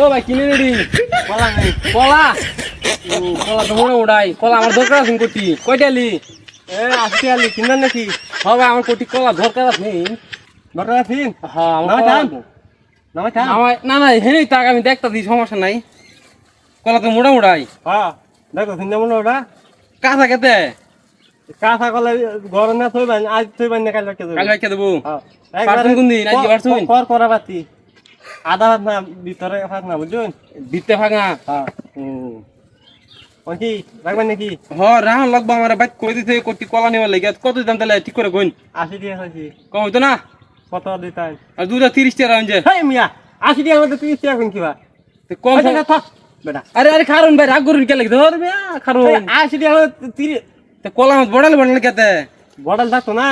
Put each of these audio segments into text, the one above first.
ও ভাই কিনে রেডি। কলা কলা। কলা তো মনে উড়াই। কলা আমার দরকার আছে কোটি। কয়টা লি এ আজকে আলি কিনবেন নাকি? হবে আমার কোটি কলা দরকার আছে। দরকার আছে? হ্যাঁ আমার না না হেনেই তাক আমি দেখতা দিই সমস্যা নাই। কলা তো মোটা মোটাই হ্যাঁ দেখো মনে ওটা কাঁচা খেতে? কাঁচা কলে গরম না থইবেন আজ থইবেন না কাল রাখতে কাল রেখে দেবো? হ্যাঁ। পারছেন কোন দিন? আজকে পারছেন? কর করা বাতি আধা ভাত না ভিতরে ভাত না বুঝছেন? দিতে ভাঙা হ্যাঁ। হুম। কি? রাখবেন নাকি? হ রাহন লাগবো আমার বাইক কই দিতে কোটি কলা নেওয়ার লাগে? কত দাম তাহলে? ঠিক করে কইন। আশি টাকা হয়েছি কম হইতো না? কত দিতেন আর দুটা তিরিশ টাকা রাউন্ড যে। হেই মিয়া আশি টাকার মধ্যে তিরিশ টাকা কোন কিবা? কম বেটা। আরে আরে খারুন ভাই রাগ করুন কে লাগে? ধর মিয়া খারুন। আশি টাকার মধ্যে তিরিশ তো কলা মাছ বড়ালে বড়ালে কেতে বডাল থাকতো না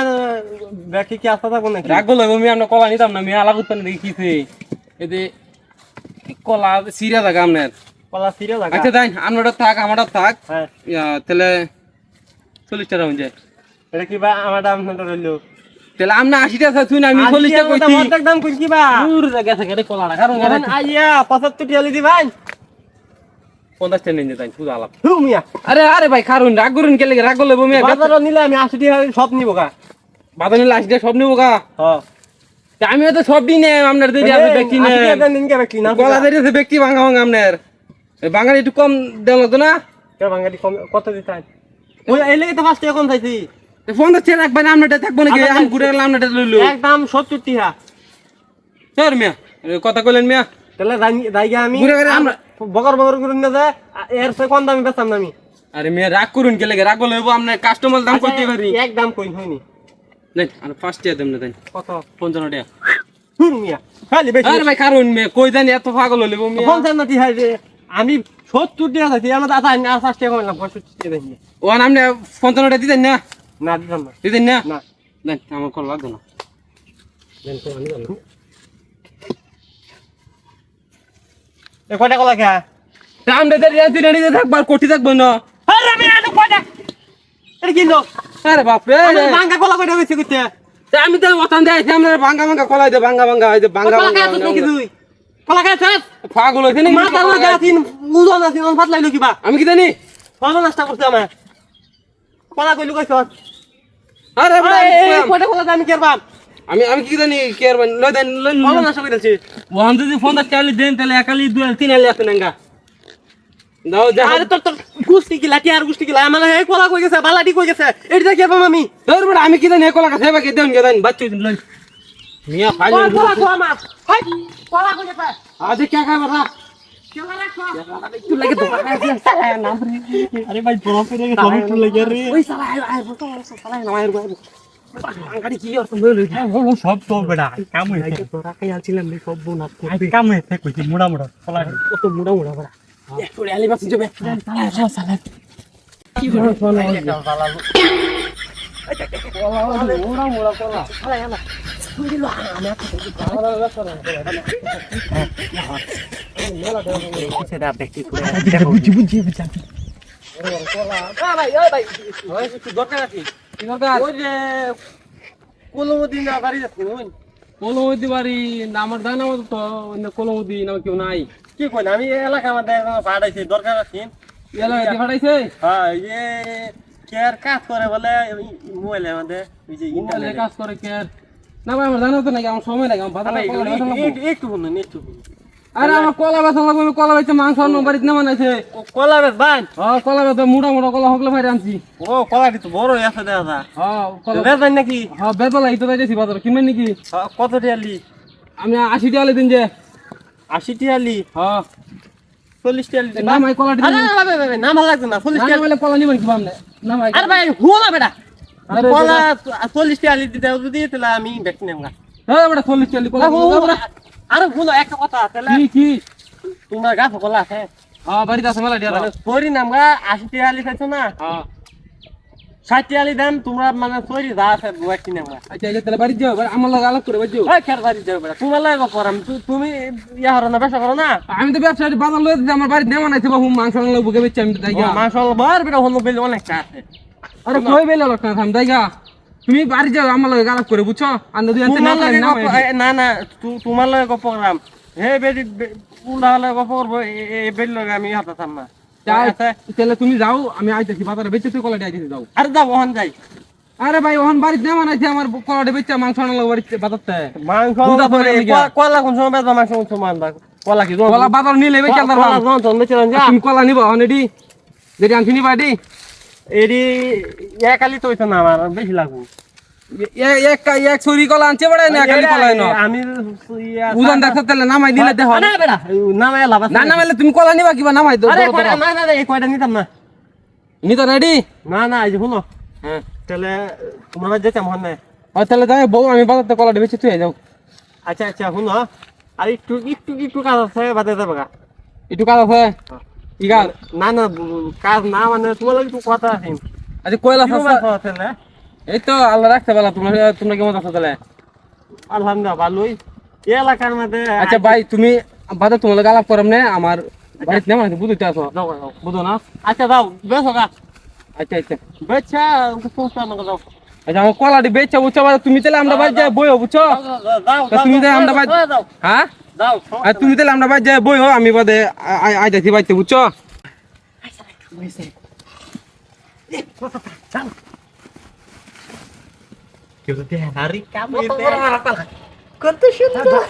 ব্যাকি কি আসতে থাকব নাকি? রাগ আমরা কলা নিতাম না মিয়া দেখি কিছে এতে কলা সিরিয়া থাকা আপনার কলা আচ্ছা থাক আমারটা থাক। হ্যাঁ। তাহলে চল্লিশ টাকা রাউন্ড যায় এটা কি বা না রইল? তাহলে আপনি আশি টাকা তুই আমি চল্লিশ টাকা কইছি। দাম কোন কিবা দূর কারণ এখন আইয়া পঁচাত্তর টাকা লিদি ভাই। পঞ্চাশ টাকা নিয়ে শুধু আলাপ। মিয়া। আরে আরে ভাই খারুন রাগ করুন কে লাগে রাগ করলে মিয়া বাজারও নিলে আমি আশি টাকা সব নিবো গা। বাদা নিলে আশি টাকা সব নেব গা। হ্যাঁ তা আমিও তো সব দিন আপনার দেরি আছে ব্যক্তি আশি নেই টাকা দেন নিনকে ব্যক্তি না গলা দেরি ব্যক্তি ভাঙা ভাঙা আপনার। বাঙালি একটু কম দেওয়া লাগতো না? বাঙালি কম- কত দিতেন ওই এই লেগে তো পাঁচ টাকা কম চাইছি। পঞ্চাশ টাকা রাখবেন আপনারটা থাকব নাকি? আচ্ছা, আমি ঘুরে গেলাম আপনারটা লইলো একদম সত্তর টাকা। তোর মিয়া কথা কইলেন মিয়া। তাহলে জায়গা আমি ঘুরে ঘুরে আমরা- বকর বকর করে না এর সে কোন দামে বেচতাম না আমি। আরে মিয়া রাগ করুন কে লাগে? রাগ আপনার কাস্টমার দাম করতে পারি। এক দাম কই হয়নি। দেন আর পাঁচ টাকা দেন না দেন। কত? পঞ্চান্ন টাকা। হুর মিয়া। খালি বেশি। আরে ভাই কারণ মিয়া কই জানি এত পাগল হইব মিয়া? পঞ্চান্ন টাকা রে আমি সত্তর টাকা চাইছি আমার দাদা আর পাঁচ টাকা কমালাম পঁয়ষট্টি টাকা দেখি ও আপনি পঞ্চান্ন টাকা দিতেন না? না দিতাম না। দিতেন না? না। দেন আমার কল লাগবে না। এ কয়টা কলা খেয়া? দাম দিতে রেন্টি রেন্টি থাকবার কোটি থাকব না আরে আমি আনো কয়টা? এটা কি লোক? আরে ভাঙ্গা কলা কয়টা বেশি করতে আমি তো দেয় আমরা ভাঙ্গা ভাঙ্গা কলাই দে ভাঙ্গা ভাঙ্গা এই যে ভাঙ্গা কলা খায় ভাঙ্গা তো কি তুই? কলা পাগল হইছে নাকি? মাথা লাগা তিন উজন আছে অন ফাট লাইলো কিবা। আমি কি জানি? ভালো নাস্তা করতে আমার। কলা কইলু কইছ আরে আরে ভাই, কয়টা কলা আমি কেরবাম আমি আমি কি জানি কি আর লই দেন লই ভালো নাস্তা কইতাছি ওহান যদি ফোন দা চালি দেন তাহলে একালি দুই তিন আলি আছে নাঙ্গা। দাও যা। আরে তোর তোর গুষ্টি কি লাটি আর গুষ্টি কি লাই আমার এই কলা কই গেছে বালাটি কই গেছে? এটা কেরবাম আমি। তোর বড় আমি কি জানি একলা কথা বাকি দেন বাচ্চু দিন লই। মিয়া ফাইল কলা কলা কো আমার হাই কলা কই গেছে? আদে কে খাই বাবা? কেলা রাখো তুই লাগে তো আরে ভাই বড় করে গেছে। আমি তুই লাগে রে। ওই সালা আয় আয় বলতো বাঙালি কি তুমি লই ও সব তো বেড়া কাম হইছে তোরা খাই আনছিলাম রে সব বোন আর আই কাম হইছে কইছি মোড়া মোড়া কলা কত মুড়া মুড়া বড়া। একটু আলি বাসি যাবে সালা সালা কি বড় সালা মুড়া মুড়া কলা। সালা এলা বুঝি। বুঝি বুঝি ভাই ওই ভাই। কিছু দরকার আছে? কি দরকার ওই যে কলমদিন না বাড়ি যাচ্ছি কলমদি বাড়ি আমার জানা মতো তো কলমদি কেউ নাই। কি কই আমি এলাকা মধ্যে ভাড়াইছি দরকার আছে এলা এদি হ্যাঁ ইয়ে কেয়ার কাজ করে বলে মোবাইলের মধ্যে ওই যে মোবাইলে ইন্টারনেট। কাজ করে কে আর? না ভাই আমার জানা তো নাকি আমার সময় লাগে আমার। একটু বলুন একটু বলুন। আরে আমার কলা বেচা লাগবে আমি কলা বেচে মাংস অন্য বাড়িতে না বানাইছে কলা বেশ ভাই হ্যাঁ কলা বেচে মোটা মোটা কলা হকলে ভাই আনছি। ও কলাটি তো বড় আছে দেখা যায়। হ্যাঁ কলা নাকি? হ্যাঁ বেচা লাগি তো যাইছি বাজারে কিনবেন নাকি? হ্যাঁ, কত টিয়ালি? আমি আশি টাকা দিন যে। আশি টিয়ালি? হ্যাঁ চল্লিশ টিয়ালি না ভাই কলাটি না, ভালো লাগছে না চল্লিশ টিয়ালি। কলা নিবেন কি পামনে না ভাই আরে ভাই হুও বেটা কলা চল্লিশ টিয়ালি দিতে যদি তাহলে আমি ব্যক্তি নেব না হ্যাঁ বেটা চল্লিশ চল্লিশ কলা আরে শুনো একটা কথা তাহলে কি কি? তোমরা গাছ কলা আছে। হ্যাঁ বাড়িতে আছে মেলা ডিয়ার মানে সরি নাম গা আশি টিয়ালি খাইছো না? হ্যাঁ ষাট টিয়ালি দাম তোমরা মানে সরি যা আছে ব্যক্তি নেব না আচ্ছা তাহলে বাড়ি যাও বাড়ি- আমার লাগে আলাপ করে বাড়ি যাও খের বাড়ি বেটা। তোমার লাগে পরাম তুমি ইয়া হরো না ব্যবসা করো না? আমি তো ব্যবসা বাজার লয়ে দিতে আমার বাড়িতে নেওয়া নাই বাবু মাংস বুকে বেচছি আমি তাই মাংস বার বেটা হলো বেল অনেকটা আছে। আরে কই বেলে লোক না গা। তুমি বাড়ি যাও আমার লগে গালাপ করে বুঝছ? আন্দা দুই তোমার পারলে না না তোমার লাগে গপ প্রোগ্রাম হে বেডি উল্টা হলে গপ করব এই বেড লগে আমি হাতাতাম না। আচ্ছা, তাহলে তুমি যাও আমি আইতেছি বাজারে বেচে তুই কলাটি আইতেছি যাও। আরে যাও ওখান যাই। আরে ভাই ওখান বাড়িতে না মানাইছে আমার কলাটি বেচে মাংস আনালো বাড়িতে বাজারতে। মাংস কলা- কোন সময় বেচবা মাংস কোন সময় আনবা? কলা কি কলা বাজার নিলে বেচে আনতাম কলা জন তুমি কলা নিবা অনেডি যেটি আনছি নিবা এডি একালি তো হইতো না আমার বেশি লাগবো। এক এক ছুরি কলা আনছে বড়াই না কলাই না আমি উদান দেখো তাহলে নামাই দিলে দেখো না বেড়া না লাভ না নামাইলে তুমি কলা নিবা কিবা? নামাই দাও আরে না না এই কয়টা নিতাম না। নি তো রেডি না না এই যে শুনো। হ্যাঁ। তাহলে তোমার বাড়ি যেতাম হন না ও তাহলে যাই বউ আমি বাজারতে কলাটি বেচে তুই যাও। আচ্ছা আচ্ছা শুনো। আর একটু একটু একটু কাজ আছে বাদে যাবে গা। একটু কাজ আছে? কি কাজ না না কাজ না মানে তোমার লাগে একটু কথা আছে আচ্ছা কয়লা সস্তা আছে না এই তো আল্লাহ রাখতে পারলা তোমরা তোমরা কেমন আছো তাহলে আলহামদুলিল্লাহ ভালোই এই এলাকার মধ্যে আচ্ছা ভাই তুমি বাদে তোমার গালাপ করম না আমার বাড়িতে না মানে বুঝতে যাও বুঝো না আচ্ছা বেসো গা আচ্ছা আচ্ছা বেচ্ছা পৌঁছা আমাকে যাও আচ্ছা আমার কলাটি বেচছে বুঝছ তুমি তাহলে আমরা বাড়ি যাই বইও বুঝছ? তুমি তাহলে আমরা বাড়ি যাও, হ্যাঁ? যাও, আর তুমি তাহলে আমরা বাড়ি যাই বইও আমি বাদে আইতাছি বাড়িতে বুঝছ? কত সুন্দর।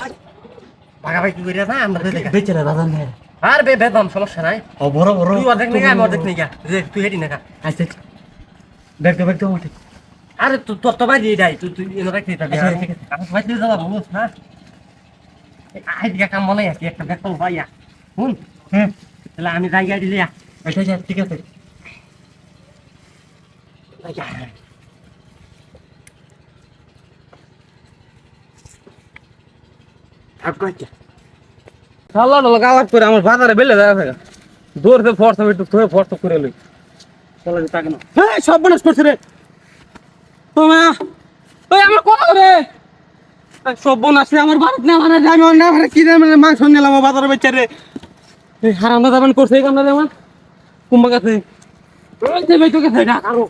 ভাগাভাগি করে না আমরা বেচে না দাদা নেই আর বে বেদম সমস্যা নাই। ও বড় বড়। তুই অর্ধেক নেই আমি অর্ধেক নেই তুই হেডি না আচ্ছা দেখ। দেখ দেখ ওঠে আরে তুই তোর তো বাজি যাই তুই তুই এনে রাখতে থাকবি আমি বাজি দিয়ে যাব বুঝ হ্যাঁ? আই দিকে কাম মনে আছে একটা তো ভাইয়া হুম। তাহলে আমি যাই গাড়ি লিয়া আচ্ছা আচ্ছা ঠিক আছে। আচ্ছা। আচ্ছা আল্লাহ গালাপ করে আমার বাজারে বেলে যায় থাকা দৌড়তে ফর্স হবে একটু ফর্স করে লই। চলো তাকে না হ্যাঁ সব বনাস করছে রে। তোমা ওই আমার কত রে? সব রে আমার বাড়িতে না মানে আমি না মানে কি মানে মাংস নিলাম আমার বাজারে বেচে রে। এই হারাম দাদা করছে এই কামটা রে কুম্বা কাছে। ওই যে বেচো কাছে না কারও